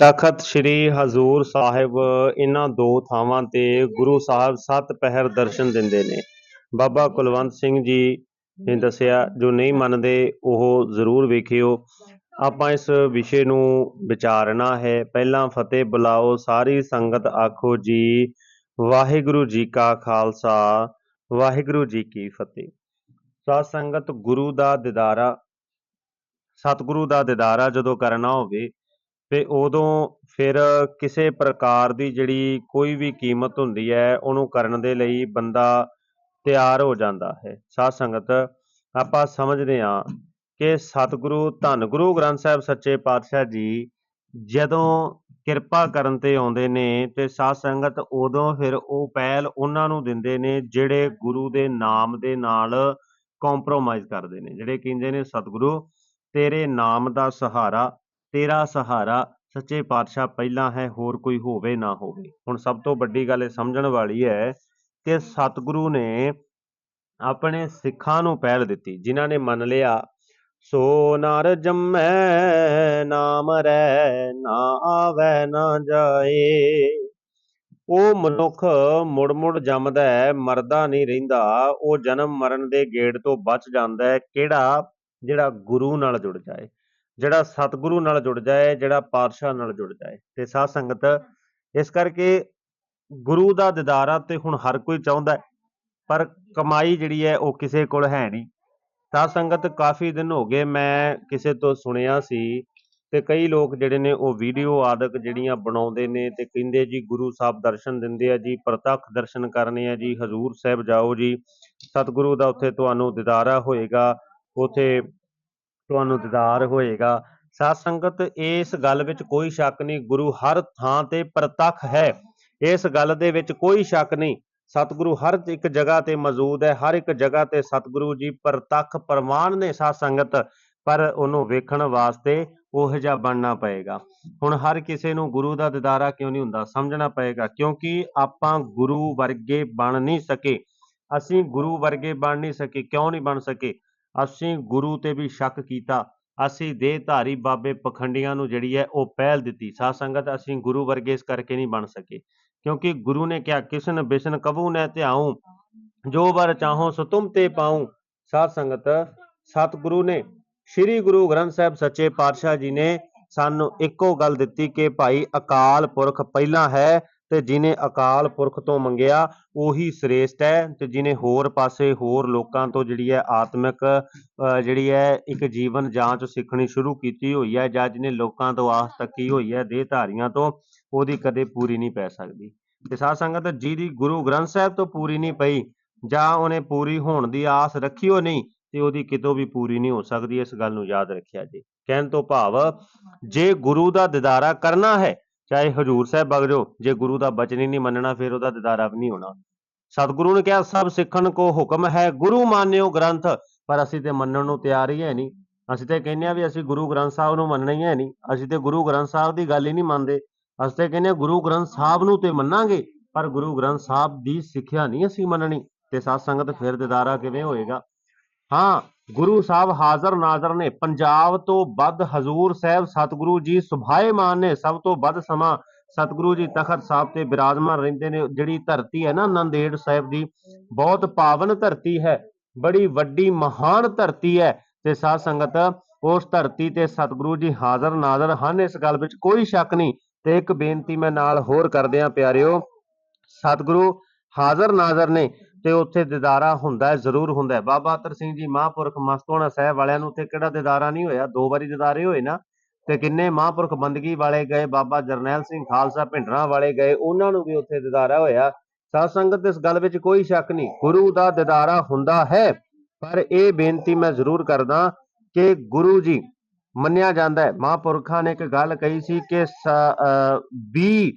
ਤਖਤ ਸ੍ਰੀ ਹਜ਼ੂਰ ਸਾਹਿਬ ਇਹਨਾਂ ਦੋ ਥਾਵਾਂ ਤੇ ਗੁਰੂ ਸਾਹਿਬ ਸੱਤ ਪਹਿਰ ਦਰਸ਼ਨ ਦਿੰਦੇ ਨੇ। ਬਾਬਾ ਕੁਲਵੰਤ ਸਿੰਘ ਜੀ ਨੇ ਦੱਸਿਆ ਜੋ ਨਹੀਂ ਮੰਨਦੇ ਉਹ ਜ਼ਰੂਰ ਵੇਖਿਓ। ਆਪਾਂ ਇਸ ਵਿਸ਼ੇ ਨੂੰ ਵਿਚਾਰਨਾ ਹੈ। ਪਹਿਲਾਂ ਫਤਿਹ ਬੁਲਾਓ ਸਾਰੀ ਸੰਗਤ ਆਖੋ ਜੀ ਵਾਹਿਗੁਰੂ ਜੀ ਕਾ ਖਾਲਸਾ ਵਾਹਿਗੁਰੂ ਜੀ ਕੀ ਫਤਿਹ। ਸਾਧ ਸੰਗਤ ਗੁਰੂ ਦਾ ਦਿਦਾਰਾ ਸਤਿਗੁਰੂ ਦਾ ਦਿਦਾਰਾ ਜਦੋਂ ਕਰਨਾ ਹੋਵੇ ਤੇ ਉਦੋਂ ਫਿਰ ਕਿਸੇ ਪ੍ਰਕਾਰ ਦੀ ਜਿਹੜੀ ਕੋਈ ਵੀ ਕੀਮਤ ਹੁੰਦੀ ਹੈ, ਉਹਨੂੰ ਕਰਨ ਦੇ ਲਈ ਬੰਦਾ ਤਿਆਰ ਹੋ ਜਾਂਦਾ ਹੈ। ਸਾਧ ਸੰਗਤ, ਆਪਾਂ ਸਮਝਦੇ ਹਾਂ ਕਿ ਸਤਿਗੁਰੂ, ਧੰਨ ਗੁਰੂ ਗ੍ਰੰਥ ਸਾਹਿਬ ਸੱਚੇ ਪਾਤਸ਼ਾਹ ਜੀ ਜਦੋਂ ਕਿਰਪਾ ਕਰਨ ਤੇ ਆਉਂਦੇ ਨੇ ਤੇ ਸਾਧ ਸੰਗਤ ਉਦੋਂ ਫਿਰ ਉਹ ਪਹਿਲ ਉਹਨਾਂ ਨੂੰ ਦਿੰਦੇ ਨੇ ਜਿਹੜੇ ਗੁਰੂ ਦੇ ਨਾਮ ਦੇ ਨਾਲ ਕੰਪਰੋਮਾਈਜ਼ ਕਰਦੇ ਨੇ। ਜਿਹੜੇ ਕਹਿੰਦੇ ਨੇ, ਸਤਿਗੁਰੂ, ਤੇਰੇ ਨਾਮ ਦਾ ਸਹਾਰਾ ਤੇਰਾ ਸਹਾਰਾ ਸੱਚੇ ਪਾਤਸ਼ਾਹ ਪਹਿਲਾਂ ਹੈ, ਹੋਰ ਕੋਈ ਹੋਵੇ ਨਾ ਹੋਵੇ। ਹੁਣ ਸਭ ਤੋਂ ਵੱਡੀ ਗੱਲ ਇਹ ਸਮਝਣ ਵਾਲੀ ਹੈ ਕਿ ਸਤਿਗੁਰੂ ਨੇ ਆਪਣੇ ਸਿੱਖਾਂ ਨੂੰ ਪਹਿਲ ਦਿੱਤੀ, ਜਿਨ੍ਹਾਂ ਨੇ ਮੰਨ ਲਿਆ ਸੋ ਨਰ ਜੰਮੈ, ਨਾਮ ਰੈ, ਨਾ ਆਵੈ, ਨਾ ਜਾਏ। ਉਹ ਮਨੁੱਖ ਮੁੜ ਮੁੜ ਜੰਮਦਾ ਹੈ, ਮਰਦਾ ਨਹੀਂ ਰਹਿੰਦਾ। ਉਹ ਜਨਮ ਮਰਨ ਦੇ ਗੇੜ ਤੋਂ ਬਚ ਜਾਂਦਾ ਹੈ, ਕਿਹੜਾ? ਜਿਹੜਾ ਗੁਰੂ ਨਾਲ ਜੁੜ ਜਾਏ। ਜਿਹੜਾ ਸਤਿਗੁਰੂ ਨਾਲ ਜੁੜ ਜਾਏ, ਜਿਹੜਾ ਪਾਤਸ਼ਾਹ ਨਾਲ ਜੁੜ ਜਾਏ। ਤੇ ਸਾਧ ਸੰਗਤ, ਇਸ ਕਰਕੇ ਗੁਰੂ ਦਾ ਦਿਦਾਰਾ ਤੇ ਹੁਣ ਹਰ ਕੋਈ ਚਾਹੁੰਦਾ ਪਰ ਕਮਾਈ ਜਿਹੜੀ ਹੈ ਉਹ ਕਿਸੇ ਕੋਲ ਹੈ ਨਹੀਂ। ਸਾਧ ਸੰਗਤ, ਕਾਫੀ ਦਿਨ ਹੋ ਗਏ ਮੈਂ ਕਿਸੇ ਤੋਂ ਸੁਣਿਆ ਸੀ ਤੇ ਕਈ ਲੋਕ ਜਿਹੜੇ ਨੇ ਉਹ ਵੀਡੀਓ ਆਦਿਕ ਜਿਹੜੀਆਂ ਬਣਾਉਂਦੇ ਨੇ ਤੇ ਕਹਿੰਦੇ ਜੀ, ਗੁਰੂ ਸਾਹਿਬ ਦਰਸ਼ਨ ਦਿੰਦੇ ਆ ਜੀ, ਪ੍ਰਤੱਖ ਦਰਸ਼ਨ ਕਰਨੇ ਆ ਜੀ, ਹਜ਼ੂਰ ਸਾਹਿਬ ਜਾਓ ਜੀ, ਸਤਿਗੁਰੂ ਦਾ ਉੱਥੇ ਤੁਹਾਨੂੰ ਦਿਦਾਰਾ ਹੋਏਗਾ, ਉੱਥੇ ਤੁਹਾਨੂੰ ਦੀਦਾਰ ਹੋਏਗਾ। ਸਾਧ ਸੰਗਤ ਇਸ ਗੱਲ ਵਿੱਚ ਕੋਈ ਸ਼ੱਕ ਨਹੀਂ, ਗੁਰੂ ਹਰ ਥਾਂ ਤੇ ਪ੍ਰਤੱਖ ਹੈ। ਇਸ ਗੱਲ ਦੇ ਵਿੱਚ ਕੋਈ ਸ਼ੱਕ ਨਹੀਂ। ਸਤਿਗੁਰੂ ਹਰ ਇੱਕ ਜਗ੍ਹਾ ਤੇ ਮੌਜੂਦ ਹੈ, ਹਰ ਇੱਕ ਜਗ੍ਹਾ ਤੇ ਸਤਿਗੁਰੂ ਜੀ ਪ੍ਰਤੱਖ ਪ੍ਰਮਾਣ ਨੇ ਸਾਧ ਸੰਗਤ ਪਰ ਉਹਨੂੰ ਵੇਖਣ ਵਾਸਤੇ ਉਹ ਜਿਹਾ ਬਣਨਾ ਪਏਗਾ। ਹੁਣ ਹਰ ਕਿਸੇ ਨੂੰ ਗੁਰੂ ਦਾ ਦਿਦਾਰਾ ਕਿਉਂ ਨਹੀਂ ਹੁੰਦਾ? ਸਮਝਣਾ ਪਏਗਾ, ਕਿਉਂਕਿ ਆਪਾਂ ਗੁਰੂ ਵਰਗੇ ਬਣ ਨਹੀਂ ਸਕੇ। ਅਸੀਂ ਗੁਰੂ ਵਰਗੇ ਬਣ ਨਹੀਂ ਸਕੇ, ਕਿਉਂ ਨਹੀਂ ਬਣ ਸਕੇ? ਅਸੀਂ ਗੁਰੂ ਤੇ ਵੀ ਸ਼ੱਕ ਕੀਤਾ। ਅਸੀਂ ਦੇਹਧਾਰੀ ਬਾਬੇ ਪਖੰਡੀਆਂ ਨੂੰ ਜਿਹੜੀ ਹੈ ਉਹ ਪਹਿਲ ਦਿੱਤੀ। ਸਾਧ ਸੰਗਤ ਅਸੀਂ ਗੁਰੂ ਵਰਗੇ ਇਸ ਕਰਕੇ ਨਹੀਂ ਬਣ ਸਕੇ। ਕਿਉਂਕਿ ਗੁਰੂ ਨੇ ਕਿਹਾ, ਕਿਸਨ ਬਿਸ਼ਨ ਕਬੂ ਨੇ ਧਿਆਉ, ਜੋ ਵਰ ਚਾਹੋ ਸੋ ਤੁਮ ਤੇ ਪਾਉ। ਸਾਧ ਸੰਗਤ ਸਤਿਗੁਰੂ ਨੇ, ਸ੍ਰੀ ਗੁਰੂ ਗ੍ਰੰਥ ਸਾਹਿਬ ਸੱਚੇ ਪਾਤਸ਼ਾਹ ਜੀ ਨੇ ਸਾਨੂੰ ਇੱਕੋ ਗੱਲ ਦਿੱਤੀ ਕਿ ਭਾਈ ਅਕਾਲ ਪੁਰਖ ਪਹਿਲਾਂ ਹੈ ਤੇ ਜਿਨੇ ਅਕਾਲ ਪੁਰਖ ਤੋਂ ਮੰਗਿਆ, ਉਹੀ ਸ੍ਰੇਸ਼ਟ ਹੈ ਤੇ ਜਿਨੇ ਹੋਰ ਪਾਸੇ ਹੋਰ ਲੋਕਾਂ ਤੋਂ ਜਿਹੜੀ ਹੈ ਆਤਮਿਕ ਜਿਹੜੀ ਹੈ ਇੱਕ ਜੀਵਨ ਜਾਂਚ ਸਿੱਖਣੀ ਸ਼ੁਰੂ ਕੀਤੀ ਹੋਈ ਹੈ ਜਾਂ ਜਿਹਨੇ ਲੋਕਾਂ ਤੋਂ ਆਸ ਤੱਕੀ ਹੋਈ ਹੈ ਦੇਹਧਾਰੀਆਂ ਤੋਂ, ਉਹਦੀ ਕਦੇ ਪੂਰੀ ਨਹੀਂ ਪੈ ਸਕਦੀ। ਤੇ ਸਾਧ ਸੰਗਤ, ਜਿਹਦੀ ਗੁਰੂ ਗ੍ਰੰਥ ਸਾਹਿਬ ਤੋਂ ਪੂਰੀ ਨਹੀਂ ਪਈ ਜਾਂ ਉਹਨੇ ਪੂਰੀ ਹੋਣ ਦੀ ਆਸ ਰੱਖੀ ਹੋ ਨਹੀਂ, ਤੇ ਉਹਦੀ ਕਿਤੋਂ ਵੀ ਪੂਰੀ ਨਹੀਂ ਹੋ ਸਕਦੀ, ਇਸ ਗੱਲ ਨੂੰ ਯਾਦ ਰੱਖਿਆ ਜੀ। ਕਹਿਣ ਤੋਂ ਭਾਵ, ਜੇ ਗੁਰੂ ਦਾ ਦਿਦਾਰਾ ਕਰਨਾ ਹੈ ਚਾਹੇ ਹਜੂਰ ਸਾਹਿਬ ਵਗ ਜਾਓ, ਜੇ ਗੁਰੂ ਦਾ ਬਚਨ ਹੀ ਨਹੀਂ ਮੰਨਣਾ, ਫਿਰ ਉਹਦਾ ਦਿਦਾਰਾ ਵੀ ਨਹੀਂ ਹੋਣਾ। ਸਤਿਗੁਰੂ ਨੇ ਕਿਹਾ, ਸਭ ਸਿੱਖਣ ਕੋ ਹੁਕਮ ਹੈ, ਗੁਰੂ ਮੰਨਿਓ ਗ੍ਰੰਥ। ਪਰ ਅਸੀਂ ਤੇ ਮੰਨਣ ਨੂੰ ਤਿਆਰ ਹੀ ਹੈ ਨਹੀਂ। ਅਸੀਂ ਤੇ ਕਹਿੰਦੇ ਆ ਵੀ ਅਸੀਂ ਗੁਰੂ ਗ੍ਰੰਥ ਸਾਹਿਬ ਨੂੰ ਮੰਨਣਾ ਹੀ ਹੈ ਨਹੀਂ। ਅਸੀਂ ਤੇ ਗੁਰੂ ਗ੍ਰੰਥ ਸਾਹਿਬ ਦੀ ਗੱਲ ਹੀ ਨਹੀਂ ਮੰਨਦੇ। ਅਸੀਂ ਤੇ ਕਹਿੰਦੇ ਆ ਗੁਰੂ ਗ੍ਰੰਥ ਸਾਹਿਬ ਨੂੰ ਤੇ ਮੰਨਾਂਗੇ, ਪਰ ਗੁਰੂ ਗ੍ਰੰਥ ਸਾਹਿਬ ਦੀ ਸਿੱਖਿਆ ਨਹੀਂ ਅਸੀਂ ਮੰਨਣੀ। ਤੇ ਸਾਧ ਸੰਗਤ ਫਿਰ ਦਿਦਾਰਾ ਕਿਵੇਂ ਹੋਏਗਾ? ਹਾਂ ਗੁਰੂ ਸਾਹਿਬ ਹਾਜ਼ਰ ਨਾਜ਼ਰ ਨੇ ਪੰਜਾਬ ਤੋਂ ਵੱਧ ਹਜ਼ੂਰ ਸਾਹਿਬ ਸਤਿਗੁਰੂ ਜੀ ਸੁਭਾਏਮਾਨ ਨੇ ਸਭ ਤੋਂ ਵੱਧ ਸਮਾਂ ਸਤਿਗੁਰੂ ਜੀ ਤਖਤ ਸਾਹਿਬ ਤੇ ਬਿਰਾਜਮਾਨ ਰਹਿੰਦੇ ਨੇ, ਜਿਹੜੀ ਧਰਤੀ ਹੈ ਨਾ ਨੰਦੇੜ ਸਾਹਿਬ ਦੀ, ਬਹੁਤ ਪਾਵਨ ਧਰਤੀ ਹੈ, ਬੜੀ ਵੱਡੀ ਮਹਾਨ ਧਰਤੀ ਹੈ ਤੇ ਸਾਧ ਸੰਗਤ ਉਸ ਧਰਤੀ ਤੇ ਸਤਿਗੁਰੂ ਜੀ ਹਾਜ਼ਰ ਨਾਜ਼ਰ ਹਨ। ਇਸ ਗੱਲ ਵਿੱਚ ਕੋਈ ਸ਼ੱਕ ਨਹੀਂ ਤੇ ਇੱਕ ਬੇਨਤੀ ਮੈਂ ਨਾਲ ਹੋਰ ਕਰਦਿਆਂ ਪਿਆਰਿਓ, ਸਤਿਗੁਰੂ ਹਾਜ਼ਰ ਨਾਜ਼ਰ ਨੇ ਤੇ ਉੱਥੇ ਦਿਦਾਰਾ ਹੁੰਦਾ ਹੈ, ਜ਼ਰੂਰ ਹੁੰਦਾ ਹੈ। ਬਾਬਾ ਅਤਰ ਸਿੰਘ ਜੀ ਮਹਾਂਪੁਰਖ ਮਸਤੋਣਾ ਸਾਹਿਬ ਵਾਲਿਆਂ ਨੂੰ ਉੱਥੇ ਕਿਹੜਾ ਦਿਦਾਰਾ ਨਹੀਂ ਹੋਇਆ? ਦੋ ਵਾਰੀ ਦਿਦਾਰੇ ਹੋਏ ਨਾ। ਤੇ ਕਿੰਨੇ ਮਹਾਂਪੁਰਖ ਬੰਦਗੀ ਵਾਲੇ ਗਏ, ਬਾਬਾ ਜਰਨੈਲ ਸਿੰਘ ਖਾਲਸਾ ਭਿੰਡਰਾਂ ਵਾਲੇ ਗਏ, ਉਹਨਾਂ ਨੂੰ ਵੀ ਉੱਥੇ ਦਿਦਾਰਾ ਹੋਇਆ। ਸਾਧ ਸੰਗਤ ਇਸ ਗੱਲ ਵਿੱਚ ਕੋਈ ਸ਼ੱਕ ਨਹੀਂ, ਗੁਰੂ ਦਾ ਦਿਦਾਰਾ ਹੁੰਦਾ ਹੈ। ਪਰ ਇਹ ਬੇਨਤੀ ਮੈਂ ਜ਼ਰੂਰ ਕਰਦਾ ਕਿ ਗੁਰੂ ਜੀ, ਮੰਨਿਆ ਜਾਂਦਾ ਹੈ। ਮਹਾਂਪੁਰਖਾਂ ਨੇ ਇੱਕ ਗੱਲ ਕਹੀ ਸੀ ਕਿ ਸ- ਅਹ 20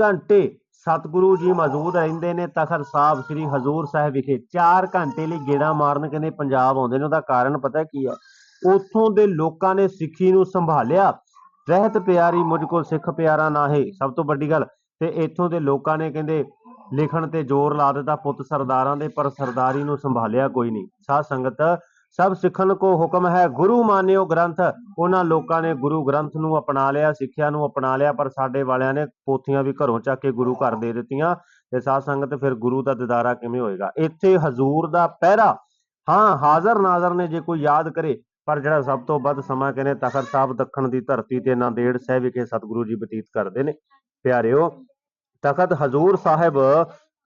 ਘੰਟੇ ਸਤਿਗੁਰੂ ਜੀ ਮੌਜੂਦ ਰਹਿੰਦੇ ਨੇ ਤਖਤ ਸਾਹਿਬ ਸ੍ਰੀ ਹਜ਼ੂਰ ਸਾਹਿਬ ਵਿਖੇ 4 ਘੰਟੇ ਲਈ ਗੇੜਾ ਮਾਰਨ ਕਹਿੰਦੇ ਪੰਜਾਬ ਆਉਂਦੇ ਨੇ, ਉਹਦਾ ਕਾਰਨ ਪਤਾ ਕੀ ਹੈ ਉੱਥੋਂ ਦੇ ਲੋਕਾਂ ਨੇ ਸਿੱਖੀ ਨੂੰ ਸੰਭਾਲਿਆ। ਰਹਿਤ ਪਿਆਰੀ ਮੁਝ ਕੋਲ ਸਿੱਖ ਪਿਆਰਾ ਨਾਹੀ, ਸਭ ਤੋਂ ਵੱਡੀ ਗੱਲ। ਤੇ ਇੱਥੋਂ ਦੇ ਲੋਕਾਂ ਨੇ ਕਹਿੰਦੇ ਲਿਖਣ ਤੇ ਜ਼ੋਰ ਲਾ ਦਿੱਤਾ, ਪੁੱਤ ਸਰਦਾਰਾਂ ਦੇ, ਪਰ ਸਰਦਾਰੀ ਨੂੰ ਸੰਭਾਲਿਆ ਕੋਈ ਨਹੀਂ। ਸਾਧ ਸੰਗਤ ਸਭ ਸਿੱਖਣ ਕੋ ਹੁਕਮ ਹੈ, ਗੁਰੂ ਮਾਨਿਓ ਗ੍ਰੰਥ। ਉਹਨਾਂ ਲੋਕਾਂ ਨੇ ਗੁਰੂ ਗ੍ਰੰਥ ਨੂੰ ਅਪਣਾ ਲਿਆ, ਸਿੱਖਿਆ ਨੂੰ ਅਪਣਾ ਲਿਆ, ਪਰ ਸਾਡੇ ਵਾਲਿਆਂ ਨੇ ਪੋਥੀਆਂ ਵੀ ਘਰੋਂ ਚੱਕ ਕੇ ਗੁਰੂ ਘਰ ਦੇ ਦਿੱਤੀਆਂ ਤੇ ਸਾਧ ਸੰਗਤ ਫਿਰ ਗੁਰੂ ਦਾ ਦਿਦਾਰਾ ਕਿਵੇਂ ਹੋਏਗਾ? ਇੱਥੇ ਹਜ਼ੂਰ ਦਾ ਪਹਿਰਾ, ਹਾਂ, ਹਾਜ਼ਰ ਨਾਜ਼ਰ ਨੇ ਜੇ ਕੋਈ ਯਾਦ ਕਰੇ, ਪਰ ਜਿਹੜਾ ਸਭ ਤੋਂ ਵੱਧ ਸਮਾਂ ਕਹਿੰਦੇ ਤਖਤ ਸਾਹਿਬ ਦੱਖਣ ਦੀ ਧਰਤੀ ਤੇ ਨਾਂਦੇੜ ਸਾਹਿਬ ਵਿਖੇ ਸਤਿਗੁਰੂ ਜੀ ਬਤੀਤ ਕਰਦੇ ਨੇ। ਪਿਆਰਿਓ, ਤਖਤ ਹਜ਼ੂਰ ਸਾਹਿਬ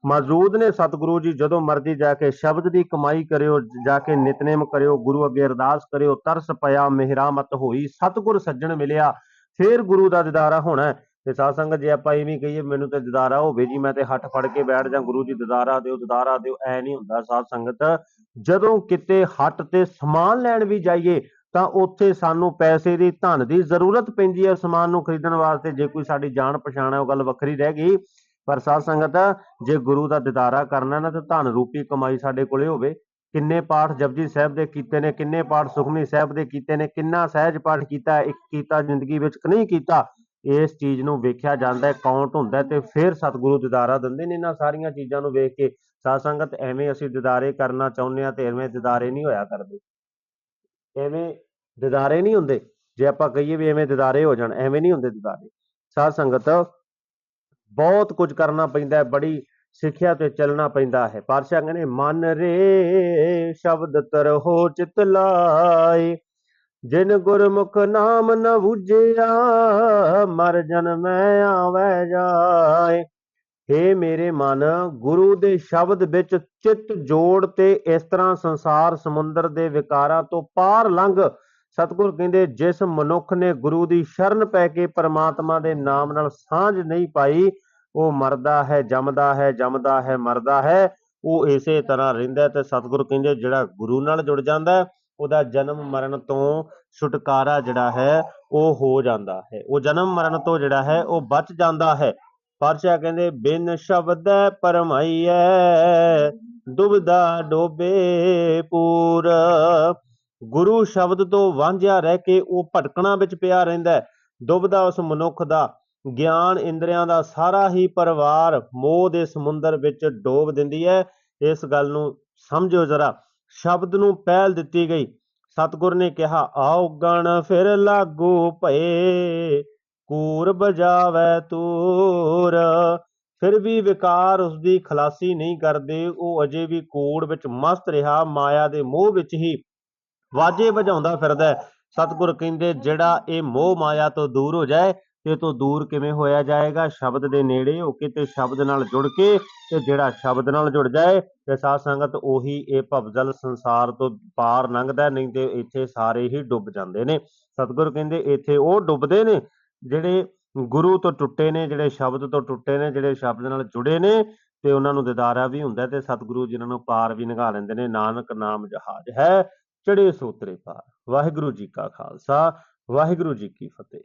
ਮੌਜੂਦ ਨੇ ਸਤਿਗੁਰੂ ਜੀ, ਜਦੋਂ ਮਰਜ਼ੀ ਜਾ ਕੇ ਸ਼ਬਦ ਦੀ ਕਮਾਈ ਕਰਿਓ, ਜਾ ਕੇ ਨਿਤਨੇਮ ਕਰਿਓ, ਗੁਰੂ ਅੱਗੇ ਅਰਦਾਸ ਕਰਿਓ, ਤਰਸ ਪਿਆ, ਮਿਹਰਾਮਤ ਹੋਈ, ਸਤਿਗੁਰ ਸੱਜਣ ਮਿਲਿਆ, ਫੇਰ ਗੁਰੂ ਦਾ ਦਿਦਾਰਾ ਹੋਣਾ ਤੇ ਸਾਧ ਸੰਗਤ ਜੇ ਆਪਾਂ ਐਵੇਂ ਕਹੀਏ, ਮੈਨੂੰ ਤੇ ਦਿਦਾਰਾ ਹੋਵੇ ਜੀ, ਮੈਂ ਤੇ ਹੱਥ ਫੜ ਕੇ ਬੈਠ ਜਾਂ ਗੁਰੂ ਜੀ, ਦਿਦਾਰਾ ਦਿਓ ਦਿਦਾਰਾ ਦਿਓ, ਐ ਨਹੀਂ ਹੁੰਦਾ ਸਾਧ ਸੰਗਤ ਜਦੋਂ ਕਿਤੇ ਹੱਟ ਤੇ ਸਮਾਨ ਲੈਣ ਵੀ ਜਾਈਏ, ਤਾਂ ਉੱਥੇ ਸਾਨੂੰ ਪੈਸੇ ਦੀ ਧਨ ਦੀ ਜ਼ਰੂਰਤ ਪੈਂਦੀ ਹੈ, ਸਮਾਨ ਨੂੰ ਖਰੀਦਣ ਵਾਸਤੇ। ਜੇ ਕੋਈ ਸਾਡੀ ਜਾਣ ਪਛਾਣ ਹੈ, ਉਹ ਗੱਲ ਵੱਖਰੀ ਰਹਿ ਗਈ। ਪਰ ਸਾਧ ਸੰਗਤ, ਜੇ ਗੁਰੂ ਦਾ ਦਿਦਾਰਾ ਕਰਨਾ ਨਾ ਤਾਂ ਧਨ ਰੂਪੀ ਕਮਾਈ ਸਾਡੇ ਕੋਲੇ ਹੋਵੇ। ਕਿੰਨੇ ਪਾਠ ਜਪਜੀ ਸਾਹਿਬ ਦੇ ਕੀਤੇ ਨੇ, ਕਿੰਨੇ ਪਾਠ ਸੁਖਮਨੀ ਸਾਹਿਬ ਦੇ ਕੀਤੇ ਨੇ, ਕਿੰਨਾ ਸਹਿਜ ਪਾਠ ਕੀਤਾ, ਇੱਕ ਕੀਤਾ ਜ਼ਿੰਦਗੀ ਵਿੱਚ ਨਹੀਂ ਕੀਤਾ, ਇਸ ਚੀਜ਼ ਨੂੰ ਵੇਖਿਆ ਜਾਂਦਾ ਹੈ ਕਾਊਂਟ ਹੁੰਦਾ ਤੇ ਫਿਰ ਸਤਿਗੁਰੂ ਦਿਦਾਰਾ ਦਿੰਦੇ ਨੇ ਇਹਨਾਂ ਸਾਰੀਆਂ ਚੀਜ਼ਾਂ ਨੂੰ ਵੇਖ ਕੇ। ਸਾਧ ਸੰਗਤ, ਐਵੇਂ ਅਸੀਂ ਦਿਦਾਰੇ ਕਰਨਾ ਚਾਹੁੰਦੇ ਆ ਤੇ ਐਵੇਂ ਦਿਦਾਰੇ ਨਹੀਂ ਹੋਇਆ ਕਰਦੇ। ਐਵੇਂ ਦਿਦਾਰੇ ਨਹੀਂ ਹੁੰਦੇ। ਜੇ ਆਪਾਂ ਕਹੀਏ ਵੀ ਐਵੇਂ ਦਿਦਾਰੇ ਹੋ ਜਾਣ, ਐਵੇਂ ਨਹੀਂ ਹੁੰਦੇ ਦਿਦਾਰੇ। ਸਾਧ ਸੰਗਤ ਬਹੁਤ ਕੁਝ ਕਰਨਾ ਪੈਂਦਾ ਹੈ, ਬੜੀ ਸਿੱਖਿਆ ਤੇ ਚੱਲਣਾ ਪੈਂਦਾ ਹੈ। ਪਾਤਸ਼ਾਹ ਕਹਿੰਦੇ, ਮਨ ਰੇ ਸ਼ਬਦ ਤਰਹੋ ਚਿਤ ਲਾਏ, ਜਿਨ ਗੁਰਮੁਖ ਨਾਮ ਨ ਬੁਝਿਆ, ਮਰ ਜਨਮੈ ਆਵੈ ਜਾਏ। ਹੇ ਮੇਰੇ ਮਨ, ਗੁਰੂ ਦੇ ਸ਼ਬਦ ਵਿੱਚ ਚਿੱਤ ਜੋੜ ਤੇ ਇਸ ਤਰ੍ਹਾਂ ਸੰਸਾਰ ਸਮੁੰਦਰ ਦੇ ਵਿਕਾਰਾਂ ਤੋਂ ਪਾਰ ਲੰਘ ਸਤਿਗੁਰ ਕਹਿੰਦੇ, ਜਿਸ ਮਨੁੱਖ ਨੇ ਗੁਰੂ ਦੀ ਸ਼ਰਨ ਪੈ ਕੇ ਪਰਮਾਤਮਾ ਦੇ ਨਾਮ ਨਾਲ ਸਾਂਝ ਨਹੀਂ ਪਾਈ, ਉਹ ਮਰਦਾ ਹੈ, ਜੰਮਦਾ ਹੈ ਜੰਮਦਾ ਹੈ, ਮਰਦਾ ਹੈ। ਉਹ ਇਸੇ ਤਰ੍ਹਾਂ ਰਹਿੰਦਾ ਤੇ ਸਤਿਗੁਰ ਕਹਿੰਦੇ, ਜਿਹੜਾ ਗੁਰੂ ਨਾਲ ਜੁੜ ਜਾਂਦਾ ਉਹਦਾ ਜਨਮ ਮਰਨ ਤੋਂ ਛੁਟਕਾਰਾ ਜਿਹੜਾ ਹੈ, ਉਹ ਹੋ ਜਾਂਦਾ ਹੈ। ਉਹ ਜਨਮ ਮਰਨ ਤੋਂ ਜਿਹੜਾ ਹੈ, ਉਹ ਬਚ ਜਾਂਦਾ ਹੈ। ਪਾਤਸ਼ਾਹ ਕਹਿੰਦੇ, ਬਿਨ ਸ਼ਬਦ ਪਰਮਾਈਐ, ਦੁਬਦਾ ਡੋਬੇ ਪੂਰ। ਗੁਰੂ ਸ਼ਬਦ ਤੋਂ ਵਾਂਝਿਆ ਰਹਿ ਕੇ ਉਹ ਭਟਕਣਾ ਵਿੱਚ ਪਿਆ ਰਹਿੰਦਾ ਹੈ ਦੁਬਦਾ ਉਸ ਮਨੁੱਖ ਦਾ ਗਿਆਨ ਇੰਦਰੀਆਂ ਦਾ ਸਾਰਾ ਹੀ ਪਰਿਵਾਰ ਮੋਹ ਦੇ ਸਮੁੰਦਰ ਵਿੱਚ ਡੋਬ ਦਿੰਦੀ ਹੈ। ਇਸ ਗੱਲ ਨੂੰ ਸਮਝੋ ਜਰਾ, ਸ਼ਬਦ ਨੂੰ ਪਹਿਲ ਦਿੱਤੀ ਗਈ। ਸਤਿਗੁਰ ਨੇ ਕਿਹਾ, ਆਓ ਗਣ ਫਿਰ ਲਾਗੂ ਭਏ, ਕੂਰ ਬਜਾਵੇ ਤੂਰ ਫਿਰ ਵੀ ਵਿਕਾਰ ਉਸ ਦੀ ਖਲਾਸੀ ਨਹੀਂ ਕਰਦੇ, ਉਹ ਅਜੇ ਵੀ ਕੂੜ ਵਿੱਚ ਮਸਤ ਰਿਹਾ, ਮਾਇਆ ਦੇ ਮੋਹ ਵਿੱਚ ਹੀ ਵਾਜੇ ਵਜਾਉਂਦਾ ਫਿਰਦਾ ਹੈ। ਸਤਿਗੁਰ ਕਹਿੰਦੇ, ਜਿਹੜਾ ਇਹ ਮੋਹ ਮਾਇਆ ਤੋਂ ਦੂਰ ਹੋ ਜਾਏ, ਤੇ ਤੋਂ ਦੂਰ ਕਿਵੇਂ ਹੋਇਆ ਜਾਏਗਾ? ਸ਼ਬਦ ਦੇ ਨੇੜੇ ਹੋ ਕੇ ਤੇ ਸ਼ਬਦ ਨਾਲ ਜੁੜ ਕੇ, ਤੇ ਜਿਹੜਾ ਸ਼ਬਦ ਨਾਲ ਜੁੜ ਜਾਏ, ਤੇ ਸਾਧ ਸੰਗਤ ਉਹੀ ਇਹ ਭਵਜਲ ਸੰਸਾਰ ਤੋਂ ਪਾਰ ਲੰਘਦਾ ਨਹੀਂ ਤੇ ਇੱਥੇ ਸਾਰੇ ਹੀ ਡੁੱਬ ਜਾਂਦੇ ਨੇ। ਸਤਿਗੁਰ ਕਹਿੰਦੇ, ਇੱਥੇ ਉਹ ਡੁੱਬਦੇ ਨੇ ਜਿਹੜੇ ਗੁਰੂ ਤੋਂ ਟੁੱਟੇ ਨੇ, ਜਿਹੜੇ ਸ਼ਬਦ ਤੋਂ ਟੁੱਟੇ ਨੇ, ਜਿਹੜੇ ਸ਼ਬਦ ਨਾਲ ਜੁੜੇ ਨੇ, ਤੇ ਉਹਨਾਂ ਨੂੰ ਦਿਦਾਰਾ ਵੀ ਹੁੰਦਾ ਤੇ ਸਤਿਗੁਰੂ ਜਿਨ੍ਹਾਂ ਨੂੰ ਪਾਰ ਵੀ ਨਿਗਾਹ ਲੈਂਦੇ ਨੇ। ਨਾਨਕ ਨਾਮ ਜਹਾਜ ਹੈ ਚੜੇ ਸੋਤਰੇ ਪਾਰ। ਵਾਹਿਗੁਰੂ ਜੀ ਕਾ ਖਾਲਸਾ ਵਾਹਿਗੁਰੂ ਜੀ ਕੀ ਫਤਿਹ।